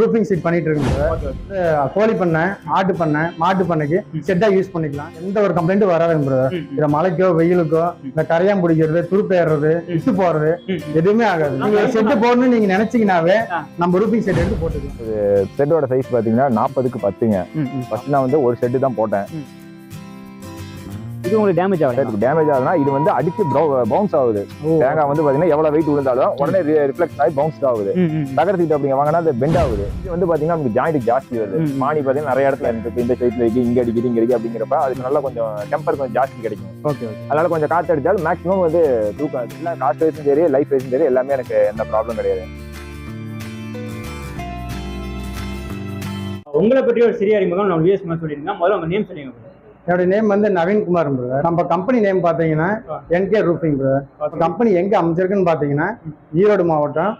Roofing seat பண்ணிட்டு இருக்கோம் கோழி பண்ணை ஆட்டு பண்ணை மாட்டு பண்ணைக்கு செட்டா யூஸ் பண்ணிக்கலாம். எந்த ஒரு கம்ப்ளைண்ட்டும் வராதுங்க பிரதர் இத மழைக்கோ வெயிலுக்கோ இந்த கரையான் பிடிக்கிறது துருப்பேறது இட்டு போறது எதுவுமே ஆகாது. நீங்க செட்டு போடணும்னு நீங்க நினைச்சீங்கன்னாவே நம்ம ரூஃபிங் செட் எடுத்து போட்டுக்கலாம். செட்டோட சைஸ் பாத்தீங்கன்னா நாற்பதுக்கு பத்துங்க. ஃபர்ஸ்ட் நான் வந்து ஒரு செட்டு தான் போட்டேன். இது உங்களுக்கு டேமேஜ் ஆகல செட்டுக்கு டேமேஜ் ஆகுதுன்னா இது வந்து அடிச்சு பவுன்ஸ் ஆகுது. தேங்காய் வந்து பாத்தீங்கன்னா எவ்வளவு வெயிட் விழுந்தாலும் உடனே ரிஃப்ளெக்ட் ஆகி பவுன்ஸ் ஆகுது. தகர சீட் அப்படிங்க வாங்கினா அது பெண்ட் ஆகுது. இது வந்து பாத்தீங்கன்னா நமக்கு ஜாயிண்ட் ஜாஸ்தி வருது. ம். மானி பாத்தீங்கன்னா நிறைய இடத்துல இருக்கு இந்த சைட்ல இருக்கு இங்க அடிக்குது இங்க அடிக்குது அப்படிங்கிறப்ப அதுக்கு நல்லா கொஞ்சம் டெம்பர் கொஞ்சம் ஜாஸ்தி கிடைக்கும். ஓகே அதனால கொஞ்சம் காத்து அடிச்சாலும் மேக்ஸிமம் வந்து தூக்கம். இல்லை காஸ்ட் வைஸும் சரி லைஃப் வைஸும் சரி எல்லாமே எனக்கு எந்த ப்ராப்ளம் கிடையாது. உங்களை பற்றி ஒரு சிறிய அறிமுகம் நம்ம விஎஸ் சொல்லிருங்க முதல்ல உங்க நேம் சொல்லுங்க என்னோட நேம் வந்து நவீன் குமார் பிரதர் நம்ம கம்பெனி நேம் பாத்தீங்கன்னா ஆ. என்கே ரூஃபிங் பிரதர் கம்பெனி எங்க அமைஞ்சிருக்குன்னு பாத்தீங்கன்னா ஈரோடு மாவட்டம்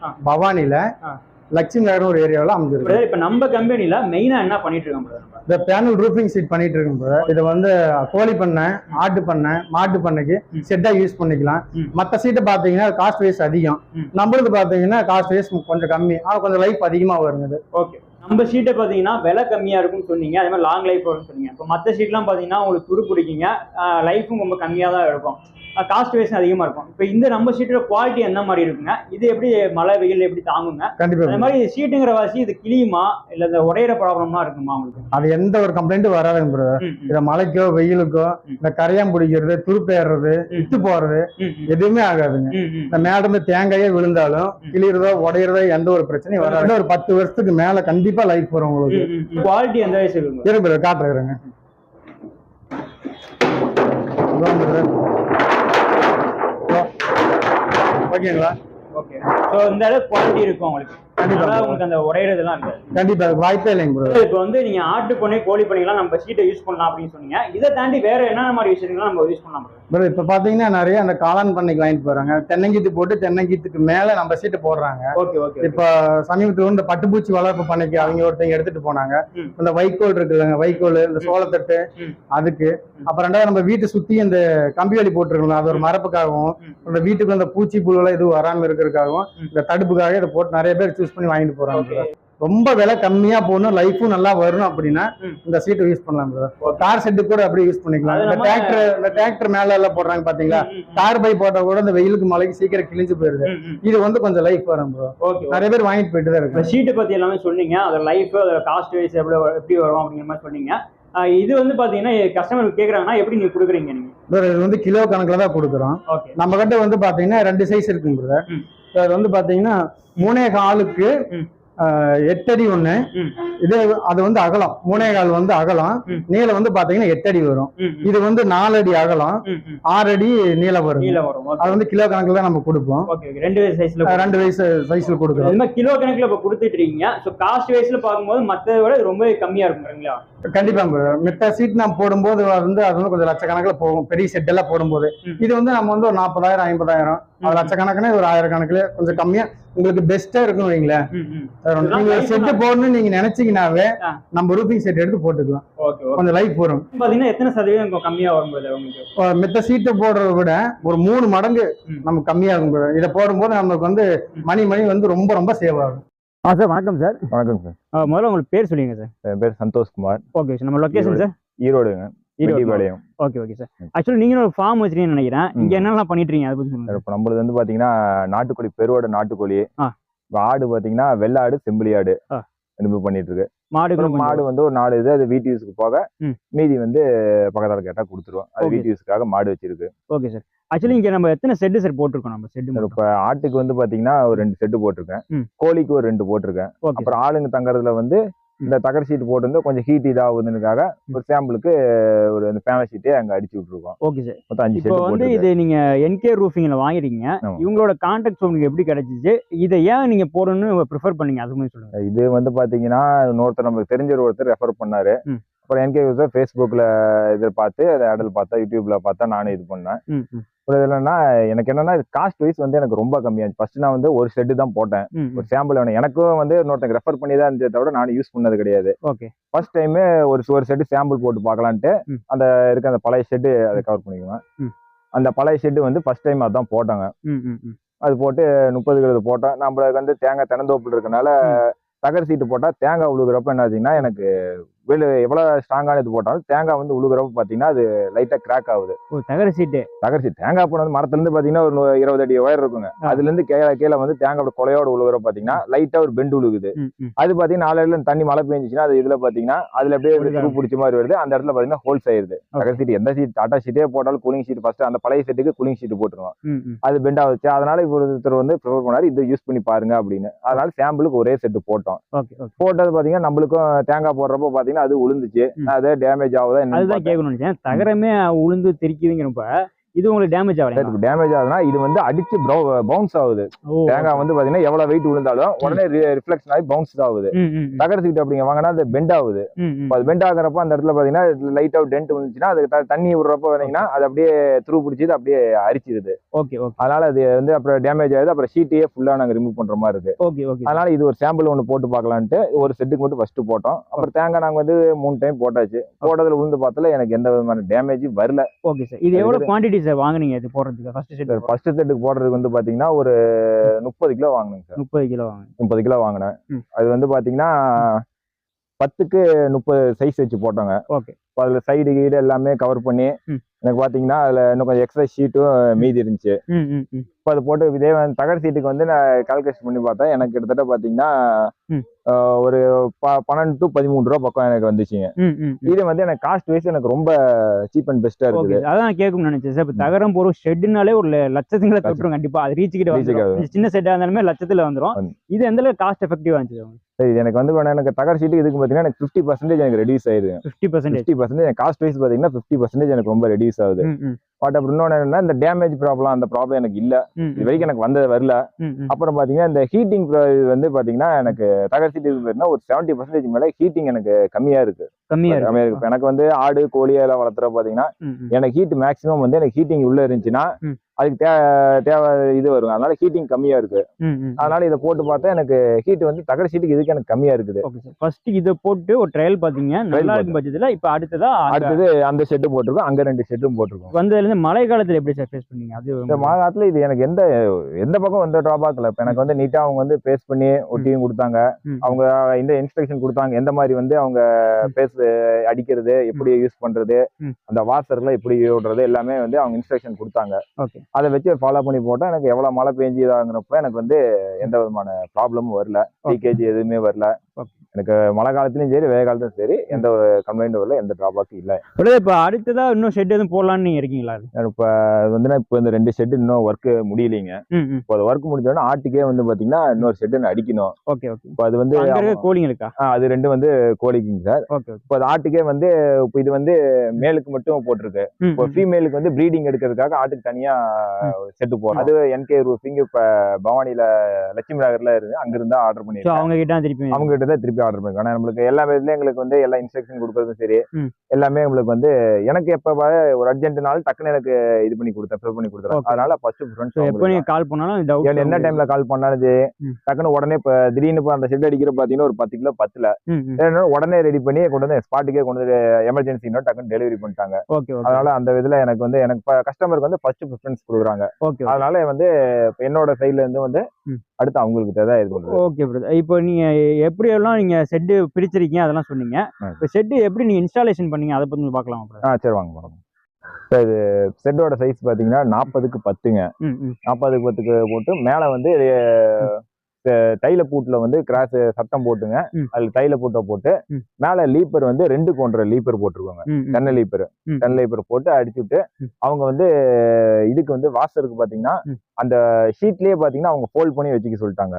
ஆ. லட்சுமி நகர் ஒரு ஏரியாவில் அமைஞ்சிருக்கு. இப்ப நம்ம கம்பெனில மெயினா என்ன பண்ணிட்டு இருக்கோம் இந்த பேனல் ரூஃபிங் சீட் பண்ணிட்டு இருக்கோம் பிரதர் இது வந்து கோழி பண்ணை ஆட்டு பண்ணை மாட்டு பண்ணைக்கு ம். செட்டா யூஸ் பண்ணிக்கலாம். மற்ற சீட்டை பாத்தீங்கன்னா காஸ்ட் வைஸ் அதிகம். நம்மளுக்கு பாத்தீங்கன்னா காஸ்ட் வைஸ் கொஞ்சம் கம்மி. ஆனா கொஞ்சம் லைஃப் அதிகமா வருங்க இது ஓகே நம்ம ஷீட்டை பார்த்தீங்கன்னா விலை கம்மியா இருக்கும்னு சொன்னீங்க. அதே மாதிரி லாங் லைஃப் வரும்னு சொன்னீங்க. இப்போ மற்ற ஷீட்லாம் பார்த்தீங்கன்னா உங்களுக்கு துரு பிடிக்குங்க. லைஃபும் ரொம்ப கம்மியாக தான் இருக்கும். காஸ்ட் வைஸ் அதிகமாக இருக்கும். இப்போ இந்த நம்ம ஷீட்டோட குவாலிட்டி என்ன மாதிரி இருக்குங்க? இது எப்படி மழை வெயில் எப்படி தாங்குங்க? கண்டிப்பா. அதே மாதிரி ஷீட்டுங்கிற வாசி இது கிளியுமா? இல்லை இந்த உடையிற ப்ராப்ளம்லாம் இருக்குமா உங்களுக்கு? அது எந்த ஒரு கம்ப்ளைண்ட்டும் வராதுங்க பிரதர் இத மழைக்கோ வெயிலுக்கோ. இந்த கரையான் பிடிக்கிறது துருப்பேறது இட்டு போறது எதுவுமே ஆகாதுங்க. இந்த மேல இருந்து தேங்காயே விழுந்தாலும். கிளியறதோ உடையறதோ எந்த ஒரு பிரச்சனையும் வராது. ஒரு பத்து வருஷத்துக்கு மேல கண்டிப்பா லைஃப் வரும் உங்களுக்கு. குவாலிட்டி எந்த வயசு இருக்குங்க இரு brother, காட்டுறேங்க இதான் brother. இதோ. ஓகேங்களா ஓகே ஸோ இந்த அளவுக்கு குவாலிட்டி இருக்கும் உங்களுக்கு கண்டிப்பா. உங்களுக்கு அந்த உடையிறதெல்லாம் இருக்காது கண்டிப்பா வாய்ப்பே இல்லைங்க. இப்போ வந்து நீங்க ஆட்டு பண்ணை கோழி பண்ணைலாம் நம்ம ஷீட்டை யூஸ் பண்ணலாம் அப்படின்னு சொன்னீங்க இதை தாண்டி வேற என்னென்ன மாதிரி விஷயங்கள்லாம் நம்ம யூஸ் பண்ணலாம் brother, இப்ப பாத்தீங்கன்னா நிறைய அந்த காளான் பண்ணைக்கு வாங்கிட்டு போறாங்க தென்னங்கீத்து போட்டு தென்னங்கீத்துக்கு மேல நம்ம சீட்டு போடுறாங்க ஓகே ஓகே இப்ப சமீபத்துல இந்த பட்டுப்பூச்சி வளர்ப்பு பண்ணைக்கு அவங்க ஒருத்தங்க எடுத்துட்டு போனாங்க. இந்த வைக்கோல் இருக்குல்லங்க வைக்கோல் இந்த சோளத்தட்டு. அதுக்கு அப்புறம் ரெண்டாவது நம்ம வீட்டை சுத்தி இந்த கம்பி வேலி போட்டுருக்கோம் அது ஒரு மரப்புக்காகவும் ம். இந்த வீட்டுக்கு இந்த பூச்சி புழுவெல்லாம் எதுவும் வராம இருக்கிறதுக்காகவும். இந்த தடுப்புக்காக இதை போட்டு நிறைய பேர் சூஸ் பண்ணி வாங்கிட்டு போறாங்க ரொம்ப விலை கம்மியா போகணும் லைஃபும் நல்லா வரணும் அப்படின்னா. இந்த சீட்டை யூஸ் பண்ணலாம். Okay. கார் செட்டு கூட அப்படியே யூஸ் பண்ணிக்கலாம். இந்த டிராக்டர் இந்த டிராக்டர் மேல எல்லாம் போடுறாங்க பாத்தீங்களா? கார் பை போட்டா கூட இந்த வெயிலுக்கு மழைக்கு சீக்கிரம் கிழிஞ்சு போயிருது. இது வந்து கொஞ்சம் லைஃப் வரும் ப்ரோ நிறைய பேர் வாங்கிட்டு போயிட்டு தான் இருக்கு ஷீட்டை பத்தி எல்லாமே சொன்னீங்க. அதோட லைஃப் அதோட காஸ்ட் வைஸ் எப்படி வ- எப்படி வரும் அப்படிங்கிற மாதிரி சொன்னீங்க. இது வந்து பாத்தீங்கன்னா கஸ்டமர் கேக்குறாங்கன்னா எப்படி நீங்க கொடுக்குறீங்க நீங்க? இது வந்து கிலோ கணக்குல தான் கொடுக்குறோம். நம்ம கிட்ட வந்து பாத்தீங்கன்னா ரெண்டு சைஸ் இருக்குங்க பிரதர். அது வந்து பாத்தீங்கன்னா மூணே காலுக்கு எட்டடி ஒண்ணு. இதே அது வந்து அகலம். மூணே கால் வந்து அகலம். நீளம் வந்து பாத்தீங்கன்னா எட்டடி வரும். இது வந்து நாலு அடி அகலம் ஆறு அடி நீளம் வரும். அது வந்து கிலோ கணக்குல தான் நம்ம கொடுப்போம். ரெண்டு சைஸ்ல ஆஹ், ரெண்டு வயசு சைஸ்ல கொடுக்குறோம். கிலோ கணக்குல இப்ப கொடுத்துட்டு இருக்கீங்க. ஸோ காஸ்ட் வைஸ்ல பார்க்கும்போது மற்றதை விட ரொம்ப கம்மியா இருக்குங்களா கண்டிப்பா. மித்த சீட் நம்ம போடும்போது வந்து அது வந்து கொஞ்சம் லட்சக்கணக்கில் போகும். பெரிய செட் எல்லாம் போடும்போது. இது வந்து நம்ம வந்து ஒரு நாற்பதாயிரம் ஐம்பதாயிரம். அது லட்சக்கணக்குனே ஒரு ஆயிரம் கணக்குல கொஞ்சம் கம்மியா உங்களுக்கு பெஸ்டா இருக்கும் வைங்களேன். நீங்க தான். போடணும்னு நீங்க நினைச்சீங்கன்னாவே ஆ. நம்ம ரூபிங் செட் எடுத்து போட்டுக்கலாம். Okay okay. கொஞ்சம் லைஃப் வரும். பாத்தீங்கன்னா எத்தனை சதவீதம் கம்மியா வரும் மித்த சீட்டை போடுறத விட ஒரு மூணு மடங்கு. நமக்கு கம்மியா இருக்கும் brother. இதை போடும்போது நமக்கு வந்து மணி மணி வந்து ரொம்ப ரொம்ப சேவ் ஆகும். ஆ சார் வணக்கம் சார் வணக்கம் சார் முதல்ல உங்களுக்கு பேர் சொல்லுங்க சார் என் பேர் சந்தோஷ்குமார். ஓகே சார் நம்ம location sir ஈரோடுங்க. Erode Vettipalayam okay okay sir actually நீங்க ஒரு ஃபார்ம் வச்சிருக்கீங்கன்னு நினைக்கிறேன். இங்க. என்னெல்லாம் பண்ணிட்டு இருக்கீங்க அதை பத்தி சொல்லுங்க. இப்போ நம்மளது வந்து பாத்தீங்கன்னா நாட்டுக்கோழி பெருவாடு நாட்டுக்கோழி. ஆடு பாத்தீங்கன்னா வெள்ளாடு செம்பிளி ஆடு. ரெண்டு பண்ணிட்டு இருக்கு அப்புறம் மாடு வந்து ஒரு நாலு இது அது வீட்டு யூஸ்க்கு போக. மீதி வந்து பக்கத்தால கேட்டா கொடுத்துருவோம். அது. வீட்டு யூஸ்க்காக மாடு வச்சிருக்கு. ஓகே சார் ஆக்சுவலி இங்க நம்ம எத்தனை செட்டு சார் போட்டிருக்கோம் நம்ம? செட்டு இப்ப ஆட்டுக்கு வந்து பாத்தீங்கன்னா ஒரு ரெண்டு செட்டு போட்டிருக்கேன். கோழிக்கு ஒரு ரெண்டு போட்டிருக்கேன். அப்புறம் ஆளுங்க தங்கறதுல வந்து இந்த தகர சீட் போட்டு கொஞ்சம் ஹீட் இதாகுதுன்றதுக்காக ஒரு சாம்பிளுக்கு ஒரு அந்த ஃபேமஸ் ஷீட்டே அங்க அடிச்சு விட்டுருக்கோம். ஓகே சார் மொத்தம் அஞ்சு இப்போ வந்து இது நீங்க என்கே ரூஃபிங்ல வாங்கிருக்கீங்க. ஆமா. இவங்களோட கான்டாக்ட் உங்களுக்கு எப்படி கிடைச்சிச்சு? இதை ஏன் நீங்க போடணும்னு ப்ரிஃபர் பண்ணீங்க? அது மாதிரி சொல்லுங்க. இது வந்து பாத்தீங்கன்னா இன்னொருத்தர் நமக்கு தெரிஞ்ச ஒருத்தர் ரெஃபர் பண்ணாரு. அப்புறம் என்கே யூசர் ஃபேஸ்புக்ல இதை பார்த்து அதை அடல் பார்த்தா யூடியூப்ல பார்த்தா நானும் இது பண்ணேன். அப்புறம் இதுல என்னன்னா எனக்கு என்னன்னா காஸ்ட் வைஸ் வந்து எனக்கு ரொம்ப கம்மியாச்சு ஃபர்ஸ்ட் நான் வந்து ஒரு செட்டு தான் போட்டேன். ஒரு சாம்பிள் வேணும் எனக்கும் வந்து இன்னொருத்தங்க ரெஃபர் பண்ணி தான் இருந்ததை தவிர நானும் யூஸ் பண்ணது கிடையாது. ஓகே. ஃபர்ஸ்ட் டைம் ஒரு ஒரு செட்டு சாம்பிள் போட்டு பார்க்கலான்ட்டு. அந்த இருக்க அந்த பழைய ஷெட்டு அதை கவர் பண்ணிக்குவேன். அந்த பழைய ஷெட்டு வந்து ஃபர்ஸ்ட் டைம் அதான் போட்டாங்க. அது போட்டு முப்பது கிலோ போட்டோம் நம்மளுக்கு வந்து தேங்காய் தெனந்தோப்புல இருக்கனால தகர சீட்டு போட்டா தேங்காய் உழுகுறப்ப என்ன ஆச்சுன்னா எனக்கு வெளி எவ்வளவு ஸ்ட்ராங்கான இது போட்டாலும் தேங்காய் வந்து உழுகுறப்ப பாத்தீங்கன்னா அது லைட்டா கிராக் ஆகுது. தகர சீட்டு. தகர சீட் தேங்காய் போன வந்து மரத்துல இருந்து பாத்தீங்கன்னா ஒரு இருபது அடி உயரம் இருக்குங்க. ஆ. அதுல இருந்து கீழே கீழே வந்து தேங்காய் அப்படி கொலையோட உழுகுற பாத்தீங்கன்னா லைட்டா ஒரு பெண்டு உழுகுது. அது பாத்தீங்கன்னா நாலு தண்ணி மழை பெஞ்சிச்சுன்னா அது இதுல பாத்தீங்கன்னா அதுல அப்படியே. துரு பிடிச்ச மாதிரி வருது. அந்த இடத்துல பாத்தீங்கன்னா ஹோல்ஸ் ஆயிருது. தகர சீட் எந்த சீட் டாட்டா சீட்டே போட்டாலும் கூலிங் சீட் ஃபர்ஸ்ட் அந்த பழைய சீட்டுக்கு கூலிங் சீட் போட்டுருவோம். அது பெண்ட் ஆகுச்சு. அதனால இப்போ ஒருத்தர் வந்து ப்ரிஃபர் பண்ணாரு இது யூஸ் பண்ணி பாருங்க அப்படின்னு. அதனால சாம்பிளுக்கு ஒரே செட்டு போட்டோம். போட்டது பாத்தீங்கன்னா நம்மளுக்கும் தேங்காய் போடுறப்போ பாத்தீங்கன்னா அது உளுந்துச்சு. அது டேமேஜ் ஆகுதா அதுதான் நினைச்சேன். தகரமே உளுந்து தெரிக்குதுங்கிறப்ப இது உங்களுக்கு டேமேஜ் ஆகலையா டேமேஜ் ஆகுதுன்னா இது வந்து அடிச்சு பவுன்ஸ் ஆகுது. தேங்காய் வந்து பாத்தீங்கன்னா எவ்வளவு வெயிட் விழுந்தாலும் உடனே ரிஃப்ளெக்ஷன் ஆகி பவுன்ஸ் ஆகுது. ம், ம், ம். தகர சீட் அப்படிங்க வாங்கினா அது பெண்ட் ஆகுது. அது பெண்ட் ஆகுறப்ப அந்த இடத்துல பாத்தீங்கன்னா லைட் அவுட் டென்ட் வந்துச்சுன்னா அது தண்ணி விடுறப்ப பாத்தீங்கன்னா அது அப்படியே த்ரூ பிடிச்சிது அப்படியே அரிச்சிருது. ஓகே ஓகே அதனால அது வந்து அப்புறம் டேமேஜ் ஆகுது. அப்புறம் ஷீட்டையே ஃபுல்லா நாங்க ரிமூவ் பண்ற மாதிரி இருக்கு. ஓகே ஓகே அதனால இது ஒரு சாம்பிள் ஒன்று போட்டு பார்க்கலான்ட்டு ஒரு செட்டுக்கு மட்டும் ஃபர்ஸ்ட் போட்டோம். அப்புறம் தேங்காய் நாங்க வந்து மூணு டைம் போட்டாச்சு. போட்டதுல விழுந்து பார்த்தல எனக்கு எந்த விதமான டேமேஜும் வரல. ஓகே சார் இது எவ்வளவு குவான்டிட்டி சார் வாங்குனீங்க இது போடுறதுக்கு? ஃபர்ஸ்ட் செட் ஃபர்ஸ்ட் செட்டுக்கு போடுறதுக்கு வந்து பாத்தீங்கன்னா ஒரு முப்பது கிலோ வாங்கினேங்க சார். முப்பது கிலோ வாங்க முப்பது கிலோ வாங்கினேன். அது வந்து பாத்தீங்கன்னா பத்துக்கு முப்பது சைஸ் வச்சு போட்டோங்க. ஓகே. இப்போ அதுல சைடு கீடு எல்லாமே கவர் பண்ணி. எனக்கு பாத்தீங்கன்னா அதுல இன்னும் கொஞ்சம் எக்ஸ்ட்ரா ஷீட்டும் மீதி இருந்துச்சு. இப்போ அது போட்டு இதே தகர சீட்டுக்கு வந்து நான் கால்குலேஷன் பண்ணி பார்த்தேன். எனக்கு கிட்டத்தட்ட. ஆஹ் ஒரு பன்னெண்டு டு பதிமூணு ரூபா பக்கம் எனக்கு வந்துச்சுங்க. இது வந்து எனக்கு காஸ்ட் வைஸ் எனக்கு ரொம்ப சீப் அண்ட் பெஸ்டா ஓகே இருக்குது. அதான் கேட்கணும்னு நினைச்சேன். சார் இப்போ தகரம் போற ஷெட்னாலே ஒரு லட்சத்துங்களை தொட்டுரும் கண்டிப்பா. அது ரீச் கிட்ட சின்ன செட்டா இருந்தாலுமே லட்சத்துல வந்துரும். வந்து. இது எந்த அளவுக்கு காஸ்ட் எஃபெக்டிவா இருந்துச்சு சரி எனக்கு வந்து எனக்கு தகர சீட்டு இதுக்கு பாத்தீங்கன்னா எனக்கு ஃபிஃப்டி பர்சன்டேஜ் எனக்கு ரெடியூஸ் ஆயிருது fifty percentage fifty percentage caste wise பாத்தீங்கன்னா ஃபிஃப்டி பர்சன்டேஜ் எனக்கு ரொம்ப ரெடியூஸ் ஆகுது. பட் அப்புறம் இன்னொன்று என்னன்னா இந்த டேமேஜ் ப்ராப்ளம் அந்த ப்ராப்ளம் எனக்கு இல்ல. இது வரைக்கும் எனக்கு வந்தது வரல. அப்புறம் பாத்தீங்கன்னா இந்த ஹீட்டிங் வந்து பாத்தீங்கன்னா எனக்கு தகர சீட்டு பாத்தீங்கன்னா ஒரு செவன்டி பர்சன்டேஜ் மேல ஹீட்டிங் எனக்கு கம்மியா இருக்கு. கம்மியா இருக்கு. கம்மியா இருக்கு. எனக்கு வந்து ஆடு கோழி எல்லாம் வளர்த்துற பாத்தீங்கன்னா எனக்கு ஹீட் மேக்ஸிமம் வந்து எனக்கு ஹீட்டிங் உள்ள இருந்துச்சுன்னா. அதுக்கு தே- தேவை இது வரும். அதனால ஹீட்டிங் கம்மியா இருக்கு. அதனால இதை போட்டு பார்த்தா எனக்கு ஹீட் வந்து தகர சீட்டுக்கு இதுக்கு எனக்கு கம்மியா இருக்குது. ஃபர்ஸ்ட் இதை போட்டு ஒரு ட்ரையல் பாத்தீங்க நல்லா இருக்கும் பட்சத்துல இப்போ அடுத்ததா அடுத்தது அந்த செட்டு போட்டிருக்கோம். அங்க ரெண்டு செட்டும் போட்டிருக்கோம். வந்ததுல இருந்து மழை காலத்துல எப்படி சார் ஃபேஸ் பண்ணீங்க? அது இந்த மழை காலத்துல இது எனக்கு எந்த எந்த பக்கம் எந்த டிராபேக் இல்லை இப்போ எனக்கு வந்து நீட்டா அவங்க வந்து பேஸ் பண்ணி ஒட்டியும் கொடுத்தாங்க. அவங்க இந்த இன்ஸ்ட்ரக்ஷன் கொடுத்தாங்க. எந்த மாதிரி வந்து அவங்க பேஸ் அடிக்கிறது எப்படி யூஸ் பண்றது. அந்த வாசர்ல எப்படி விடுறது எல்லாமே வந்து அவங்க இன்ஸ்ட்ரக்ஷன் கொடுத்தாங்க. ஓகே. அதை வச்சு ஃபாலோ பண்ணி போட்டா எனக்கு எவ்வளவு மழை பெஞ்சு இதாகிறப்ப எனக்கு வந்து எந்த விதமான ப்ராப்ளமும் வரல. லீக்கேஜ் எதுவுமே வரல. எனக்கு மழை காலத்துலயும் சரி வெயில் காலத்துலயும் சரி எந்த ஒரு கம்ப்ளைண்ட் வரல எந்த டிராபாக்கும் இல்லை. பிரதர் இப்போ அடுத்ததா இன்னும் ஷெட் எதுவும் போடலாம்னு நீங்க இருக்கீங்களா? இப்போ வந்து நான் இப்போ இந்த ரெண்டு செட்டு இன்னும் ஒர்க் முடியலைங்க. இப்போ அது ஒர்க் முடிஞ்சோடனே ஆட்டுக்கே வந்து பாத்தீங்கன்னா இன்னொரு செட்டு அடிக்கணும். ஓகே ஓகே இப்போ அது வந்து கோழிங்களுக்கா ஆ, அது ரெண்டு வந்து கோழிக்குங்க சார். ஓகே இப்போ அது ஆட்டுக்கே வந்து இப்போ இது வந்து மேலுக்கு மட்டும் போட்டிருக்கு. இப்போ. ஃபீமேலுக்கு வந்து ப்ரீடிங் எடுக்கிறதுக்காக ஆட்டுக்கு தனியா செட்டு போடும் அது என்கே ரூஃபிங் இப்போ பவானியில லட்சுமி நகர்ல இருக்கு அங்க இருந்தா ஆர்டர் பண்ணிருக்கேன் அவங்க கிட்ட திருப்பி அவங்க கிட்ட தான் திருப்பி ஆர்டர் பண்ணிருக்கேன் ஆனா நம்மளுக்கு எல்லா இதுலயும் எங்களுக்கு வந்து எல்லா இன்ஸ்ட்ரக்ஷன் கொடுக்கறதும் சரி. எல்லாமே உங்களுக்கு வந்து எனக்கு எப்ப ஒரு அர்ஜென்ட்னாலும் டக்குன்னு எனக்கு இது பண்ணி கொடுத்தேன் ஃபில் பண்ணி கொடுத்தேன். அதனால ஃபர்ஸ்ட் ஸோ எப்போ ப்ரிஃபரன்ஸ் நீங்க கால் பண்ணாலும் டவுட் என்ன டைம்ல கால் பண்ணாலும் சரி. டக்குன்னு உடனே இப்ப திடீர்னு இப்ப அந்த செட் அடிக்கிற பாத்தீங்கன்னா ஒரு பத்து கிலோ பத்துல. உடனே ரெடி பண்ணி கொண்டு வந்து ஸ்பாட்டுக்கே கொண்டு வந்து எமர்ஜென்சினோ டக்குன்னு டெலிவரி பண்ணிட்டாங்க. ஓகே அதனால அந்த இதுல எனக்கு வந்து எனக்கு கஸ்டமருக்கு வந்து ஃபர்ஸ்ட் ப்ரிஃபரன்ஸ் கொடுக்குறாங்க. ஓகே அதனால வந்து என்னோட சைடுல இருந்து வந்து. அடுத்து அவங்களுக்கு தான் இது ஓகே இப்போ நீங்க எப்படி எல்லாம் நீங்க செட்டு பிரிச்சிருக்கீங்க அதெல்லாம் சொன்னீங்க. இப்போ செட்டு எப்படி நீங்க இன்ஸ்டாலேஷன் பண்ணீங்க? அதை பத்தி பார்க்கலாம் ஆ சரி வாங்க மேடம் இப்போ இது செட்டோட சைஸ் பாத்தீங்கன்னா நாற்பதுக்கு பத்துங்க. நாற்பதுக்கு பத்துக்கு போட்டு மேல வந்து தைல பூட்டுல வந்து கிராஸ் சட்டம் போட்டுங்க. அதுல தைல பூட்டை போட்டு. மேல லீப்பர் வந்து ரெண்டு கொன்ற லீப்பர் போட்டிருக்காங்க தென்னை லீப்பர். தென்னை லீப்பர் போட்டு அடிச்சுட்டு. அவங்க வந்து இதுக்கு வந்து வாசருக்கு பாத்தீங்கன்னா. அந்த ஷீட்லயே பாத்தீங்கன்னா அவங்க ஃபோல்ட் பண்ணி வச்சுக்க சொல்லிட்டாங்க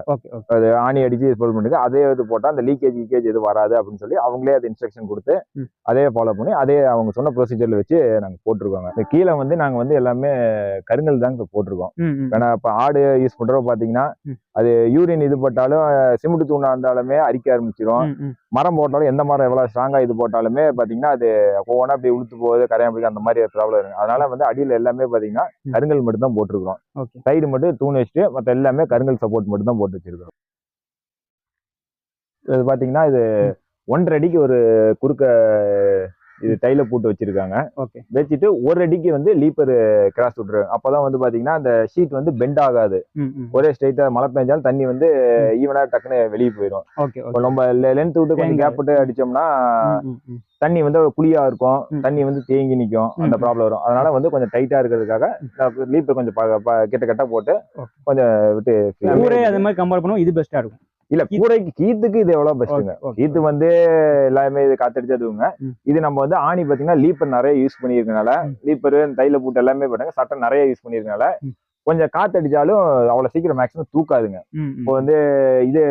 அது ஆணி அடிச்சு ஃபோல்ட் பண்ணிட்டு அதே இது போட்டா அந்த லீக்கேஜ் லீக்கேஜ் எதுவும் வராது அப்படின்னு சொல்லி அவங்களே அது இன்ஸ்ட்ரக்ஷன் கொடுத்து. அதே ஃபாலோ பண்ணி அதே அவங்க சொன்ன ப்ரொசீஜர்ல வச்சு நாங்க போட்டிருக்கோங்க இந்த கீழே வந்து நாங்க வந்து எல்லாமே கருங்கல் தாங்க போட்டிருக்கோம் ஏன்னா இப்ப ஆடு யூஸ் பண்றப்ப பாத்தீங்கன்னா. அது யூரின் இது போட்டாலும் சிமெண்ட் தூணா இருந்தாலுமே அரிக்க ஆரம்பிச்சிரும். ம் ம். மரம் போட்டாலும் எந்த மரம் எவ்வளவு ஸ்ட்ராங்கா இது போட்டாலுமே பாத்தீங்கன்னா அது ஒவ்வொன்றா அப்படி உளுத்து போகுது கரையான் பிடிக்கும் அந்த மாதிரி ப்ராப்ளம் இருக்கு. அதனால வந்து அடியில எல்லாமே பாத்தீங்கன்னா. கருங்கல் மட்டும் தான் போட்டிருக்கோம் ஓகே. சைடு மட்டும் தூண் வச்சுட்டு மத்த எல்லாமே கருங்கல் சப்போர்ட் மட்டும் தான் போட்டு வச்சிருக்கோம் இது பாத்தீங்கன்னா இது ஒன்றரை அடிக்கு ஒரு குறுக்க இது டைல போட்டு வச்சிருக்காங்க. ஓகே. வச்சுட்டு ஒரு அடிக்கு வந்து லீப்பர் கிராஸ் விட்டுருவாங்க. அப்பதான் வந்து பாத்தீங்கன்னா அந்த ஷீட் வந்து பெண்ட் ஆகாது. ஒரே ஸ்ட்ரைட்டா மழை பெஞ்சாலும் தண்ணி வந்து ஈவனா டக்குன்னு வெளியே போயிடும் ஓகே இப்போ நம்ம லென்த் விட்டு கொஞ்சம். கேப் விட்டு அடிச்சோம்னா. தண்ணி வந்து குழியா இருக்கும். தண்ணி வந்து தேங்கி நிக்கும். அந்த. ப்ராப்ளம் வரும். அதனால வந்து கொஞ்சம் டைட்டா இருக்கிறதுக்காக லீப்பர் கொஞ்சம் கிட்ட கிட்ட போட்டு. கொஞ்சம் விட்டு ஊரே அது மாதிரி கம்பேர் பண்ணுவோம். இது பெஸ்டா இருக்கும். இல்ல கூரைக்கு கீத்துக்கு இது எவ்வளவு பெஸ்ட்டுங்க. கீத்து வந்து எல்லாமே இது காத்தடிச்சதுங்க. இது நம்ம வந்து ஆணி பாத்தீங்கன்னா லீப்பர் நிறைய யூஸ் பண்ணியிருக்கனால ம். லீப்பர் தைல பூட்டு எல்லாமே போட்டாங்க சட்டை நிறைய யூஸ் பண்ணியிருக்கனால. கொஞ்சம் காத்தடிச்சாலும் அவ்வளவு சீக்கிரம் மேக்ஸிமம் தூக்காதுங்க. இப்போ வந்து இது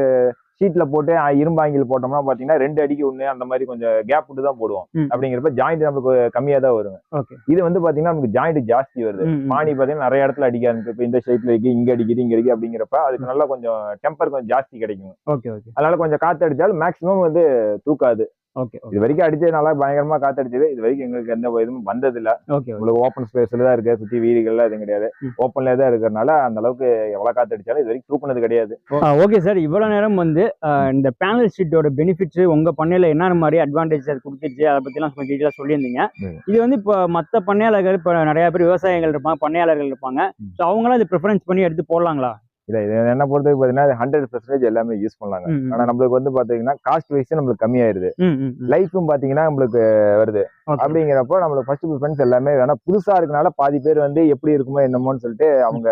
ஷீட்ல போட்டு இரும்பாங்கில் போட்டோம்னா பாத்தீங்கன்னா ரெண்டு அடிக்கு ஒண்ணு அந்த மாதிரி கொஞ்சம் கேப் விட்டு தான் போடுவோம். அப்படிங்கிறப்ப ஜாயிண்ட் நமக்கு கம்மியா தான் வருங்க. இது வந்து பாத்தீங்கன்னா நமக்கு ஜாயிண்ட் ஜாஸ்தி வருது. ம், ம். மானி பாத்தீங்கன்னா நிறைய இடத்துல அடிக்க ஆரம்பிச்சு இப்போ இந்த ஷேப்ல இருக்கு இங்க அடிக்குது இங்க அடிக்குது அப்படிங்கிறப்ப அதுக்கு நல்லா கொஞ்சம் டெம்பர் கொஞ்சம் ஜாஸ்தி கிடைக்கும் ஓகே ஓகே அதனால கொஞ்சம் காத்து அடிச்சாலும் மேக்ஸிமம் வந்து தூக்காது. ஓகே இது வரைக்கும் அடிச்சது நல்லா பயங்கரமா காத்தடிச்சது. இது வரைக்கும் எங்களுக்கு எந்த இதுவும் வந்தது இல்ல உங்களுக்கு ஓப்பன் ஸ்பேஸ்ல தான் இருக்கு. சுத்தி வீடுகள்லாம் எதுவும் கிடையாது. ஓப்பன்ல தான் இருக்கிறதுனால அந்த அளவுக்கு எவ்வளவு காத்தடிச்சாலும் இது வரைக்கும் தூக்குனது கிடையாது. ஓகே சார் இவ்வளோ நேரம் வந்து இந்த பேனல் ஷீட்டோட பெனிஃபிட்ஸ் உங்கள் பண்ணையில் என்னென்ன மாதிரி அட்வான்டேஜ் அது கொடுத்துருச்சு அதை பற்றிலாம் கொஞ்சம் டீட்டெயிலாக சொல்லியிருந்தீங்க. இது வந்து இப்போ மற்ற பண்ணையாளர்கள் இப்போ நிறைய பேர் விவசாயிகள் இருப்பாங்க பண்ணையாளர்கள் இருப்பாங்க. ஸோ அவங்களாம் இது ப்ரிஃபரன்ஸ் பண்ணி எடுத்து போடலாங்களா? இது என்ன பொறுத்தவரைக்கும் பாத்தீங்கன்னா ஹண்ட்ரட் பர்சன்டேஜ் எல்லாமே யூஸ் பண்ணலாங்க. ஆனா நம்மளுக்கு வந்து பாத்தீங்கன்னா காஸ்ட் வைஸ் நம்மளுக்கு கம்மியாயிருது. லைஃபும் பாத்தீங்கன்னா நம்மளுக்கு வருது. அப்படிங்கிறப்போ நம்மளுக்கு ஃபர்ஸ்ட் ப்ரிஃபரன்ஸ் எல்லாமே வேணா புதுசா இருக்கனால பாதி பேர் வந்து எப்படி இருக்குமோ என்னமோன்னு சொல்லிட்டு அவங்க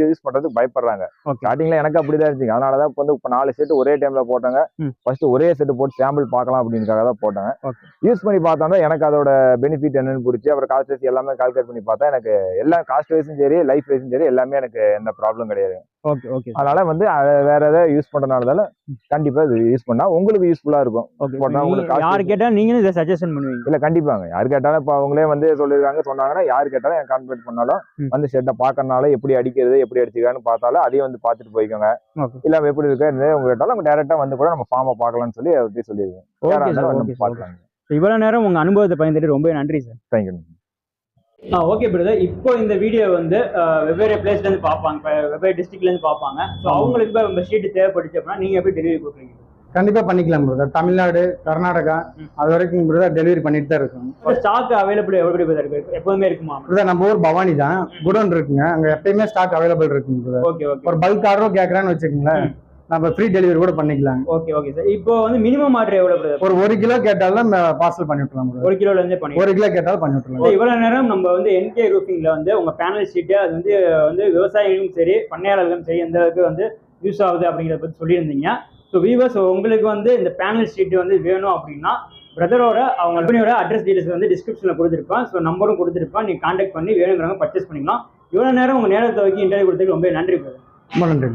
யூஸ் பண்றதுக்கு பயப்படுறாங்க. ஸ்டார்டிங்ல எனக்கு அப்படிதான் இருந்துச்சு. அதனாலதான் இப்ப வந்து இப்ப நாலு செட் ஒரே டைம்ல போட்டாங்க. ஃபர்ஸ்ட் ஒரே செட் போட்டு சாம்பிள் பார்க்கலாம் அப்படின்றக்காக தான் போட்டாங்க. யூஸ் பண்ணி பார்த்தோம்னா எனக்கு அதோட பெனிஃபிட் என்னன்னு பிடிச்சி அப்புறம் காஸ்ட் வைஸ் எல்லாமே கால்குலேட் பண்ணி பார்த்தா எனக்கு எல்லா காஸ்ட் வைஸும் சரி லைஃப் வைஸும் சரி எல்லாமே எனக்கு எந்த ப்ராப்ளம் கிடையாது. Okay okay. அதனால வந்து வேற ஏதாவது யூஸ் பண்றதுனால கண்டிப்பா இது யூஸ் பண்ணா உங்களுக்கு யூஸ்ஃபுல்லா இருக்கும். ஓகே. போட்டா உங்களுக்கு யார் கேட்டால் நீங்களும் இதை சஜஷன் பண்ணுவீங்க. இல்ல கண்டிப்பாங்க யாரு கேட்டாலும் இப்ப அவங்களே வந்து சொல்லிருக்காங்க. சொன்னாங்கன்னா யாரு கேட்டாலும் என் கான்ஃபிடன்ட் பண்ணாலும். வந்து ஷெட்டை பாக்கறனால எப்படி அடிக்கிறது எப்படி அடிச்சுக்கான்னு பார்த்தாலும் அதையும் வந்து பார்த்துட்டு போய்க்கோங்க. இல்ல எப்படி இருக்கு உங்க கேட்டாலும் அவங்க டேரக்டா வந்து கூட நம்ம ஃபார்மை பார்க்கலாம்னு சொல்லி பத்தி சொல்லியிருக்கோம் பார்க்கலாங்க. இவ்வளோ நேரம் உங்கள் அனுபவத்தை பயந்துட்டு ரொம்ப நன்றி சார். தேங்க்யூ ஆ ஓகே பிரதர். இப்போ இந்த வீடியோ வந்து வெவ்வேறு பிளேஸ்ல இருந்து பார்ப்பாங்க. வெவ்வேறு டிஸ்ட்ரிக்ட்ல இருந்து பார்ப்பாங்க. ஸோ அவங்களுக்கு இப்போ ஷீட் தேவைப்படுச்சு அப்படின்னா நீங்க எப்படி டெலிவரி கொடுக்குறீங்க? கண்டிப்பா பண்ணிக்கலாம் பிரதர் தமிழ்நாடு கர்நாடகா. அது வரைக்கும் பிரதர் டெலிவரி பண்ணிட்டு தான் இருக்கும். ஸ்டாக் அவைலபிள் எப்படி பிரதர் எப்போதுமே இருக்குமா? பிரதர் நம்ம ஊர் பவானி தான். குடோன் இருக்குங்க. அங்க எப்பயுமே ஸ்டாக் அவைலபிள் இருக்குங்க பிரதர் ஓகே ஓகே ஒரு பல்க் ஆர்டரும் கேட்கறான்னு வச்சுக்கோங்களேன். நம்ம ஃப்ரீ டெலிவரி கூட பண்ணிக்கலாம். ஓகே ஓகே சார் இப்போ வந்து மினிமம் ஆர்டர் எவ்வளவு பிரதர் ஒரு ஒரு கிலோ கேட்டாலும் பார்சல் பண்ணி விட்டுலாம் ஒரு கிலோல இருந்தே பண்ணி ஒரு கிலோ கேட்டாலும் பண்ணி விட்டுலாம் இவ்வளவு நேரம் நம்ம வந்து என்கே ரூஃபிங்ல வந்து உங்க பேனல் ஷீட் அது வந்து வந்து விவசாயிகளும் சரி பண்ணையாளர்களும் சரி எந்த அளவுக்கு வந்து யூஸ் ஆகுது அப்படிங்கிறத பத்தி சொல்லியிருந்தீங்க. ஸோ வீவர்ஸ் உங்களுக்கு வந்து இந்த பேனல் ஷீட் வந்து வேணும் அப்படின்னா பிரதரோட அவங்க கம்பெனியோட அட்ரஸ் டீட்டெயில்ஸ் வந்து டிஸ்கிரிப்ஷனில் கொடுத்துருப்பான். ஸோ நம்பரும் கொடுத்துருப்பான். நீங்கள் காண்டாக்ட் பண்ணி வேணுங்கிறவங்க பர்ச்சேஸ் பண்ணிக்கலாம். இவ்வளோ நேரம் உங்கள் நேரத்தை வைக்க இன்டர்வியூ கொடுத்துக்கு ரொம்ப நன்றி ரொம்ப நன்றி.